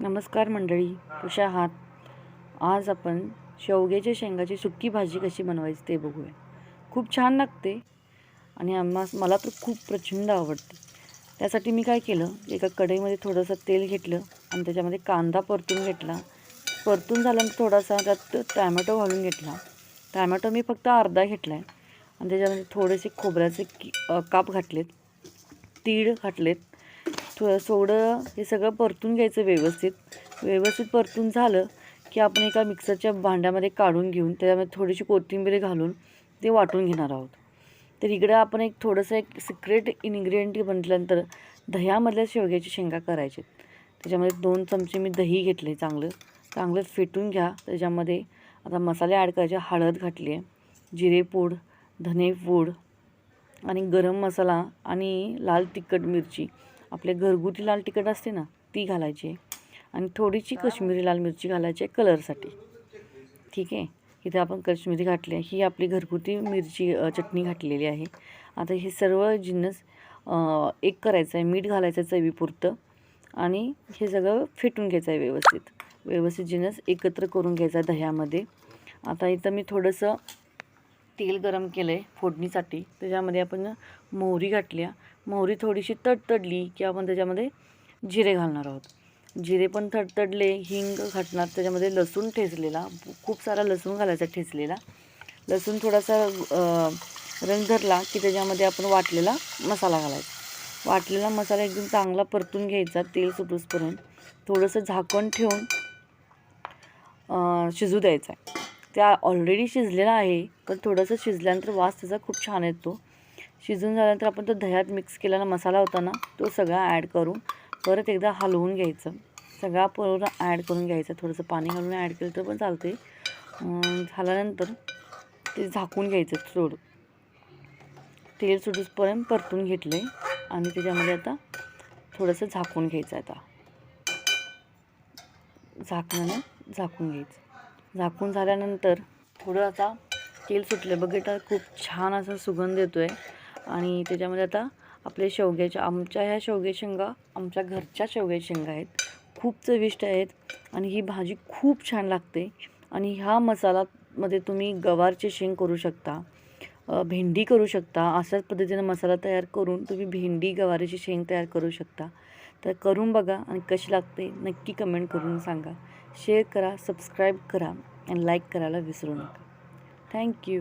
नमस्कार मंडळी कशा आहात? आज आपण शेवग्याच्या शेंगाची सुक्की भाजी कशी बनवायची ते बघूया. खूप छान लागते आणि आम्हा मला तर खूप प्रचंड आवडते. त्यासाठी मी काय केलं एका कढईमध्ये थोडंसं तेल घेतलं आणि त्याच्यामध्ये कांदा परतून घेतला. परतून झाल्यानंतर थोडासा त्यात टॅमॅटो घालून घेतला. टॅमॅटो मी फक्त अर्धा घेतला आहे आणि त्याच्यामध्ये थोडेसे खोबऱ्याचे की काप घातलेत. तीळ घातलेत. थोडं सोडं हे सगळं परतून घ्यायचं व्यवस्थित. व्यवस्थित परतून झालं की आपण एका मिक्सरच्या भांड्यामध्ये काढून घेऊन त्याच्यामध्ये थोडीशी कोथिंबीर घालून ते वाटून घेणार आहोत. तर इकडं आपण एक थोडंसं एक सिक्रेट इन्ग्रेडियंट म्हटल्यानंतर दह्यामधल्या शेवग्याची शेंगा करायचे. त्याच्यामध्ये दोन चमचे मी दही घेतले चांगलं. चांगलं फेटून घ्या. त्याच्यामध्ये आता मसाले ॲड करायचे. हळद घातली आहे जिरेपूड धनेपूड आणि गरम मसाला आणि लाल तिखट मिरची. आपले घरगुती लाल तिखट असते ना ती घालायची. आहे आणि थोडीशी कश्मीरी लाल मिरची घालायची आहे कलरसाठी. ठीक आहे? इथे आपण कश्मीरी घातली आहे. ही आपली घरगुती मिरची चटणी घातलेली आहे. आता हे सर्व जिन्नस एक करायचं आहे. मीठ घालायचं आहे चवीपुरतं. आणि हे सगळं फेटून घ्यायचं आहे व्यवस्थित. व्यवस्थित जिन्नस एकत्र करून घ्यायचा आहे दह्यामध्ये. आता इथं मी थोडंसं तेल गरम केलं आहे फोडणीसाठी. त्याच्यामध्ये आपण मोहरी घातल्या. मोहरी थोडीशी तडतडली की आपण त्याच्यामध्ये जिरे घालणार आहोत. जिरे पण तडतडले हिंग घातणार त्याच्यामध्ये लसूण ठेचलेला खूप सारा लसूण घालायचा ठेचलेला. लसूण थोडासा रंग धरला की त्याच्यामध्ये आपण वाटलेला मसाला घालायचा. वाटलेला मसाला एकदम चांगला परतून घ्यायचा तेल सुटूसपर्यंत. थोडंसं झाकण ठेवून शिजू द्यायचा आहे. त्या ऑलरेडी शिजलेला आहे पण थोडंसं शिजल्यानंतर वास त्याचा खूप छान येतो. शिजून झाल्यानंतर आपण तो दह्यात मिक्स केलेला मसाला होता ना तो सगळा ॲड करून परत एकदा हलवून घ्यायचं. सगळा पूर्ण ॲड करून घ्यायचं. थोडंसं पाणी घालून ॲड केलं तर पण चालते झाल्यानंतर ते झाकून घ्यायचं थोडं. तेल सुटूसपर्यंत परतून घेतलं आहे आणि त्याच्यामध्ये आता थोडंसं झाकून घ्यायचं आहे आता. झाकणानं झाकून घ्यायचं. झाकून झाल्यानंतर थोडं आता तेल सुटलं बघितलं खूप छान असा सुगंध येतो आहे आणि त्याच्यामध्ये आता आपले शेवग्याच्या आमच्या ह्या शेवगे शेंगा आमच्या घरच्या शेवग्या शेंगा आहेत. खूप चविष्ट आहेत आणि ही भाजी खूप छान लागते. आणि ह्या मसालामध्ये तुम्ही गवारचे शेंग करू शकता भेंडी करू शकता. अशाच पद्धतीनं मसाला तयार करून तुम्ही भेंडी गवारीची शेंग तयार करू शकता. तर करून बघा आणि कशी लागते नक्की कमेंट करून सांगा. शेअर करा सबस्क्राईब करा आणि लाईक करायला विसरू नका. थँक्यू.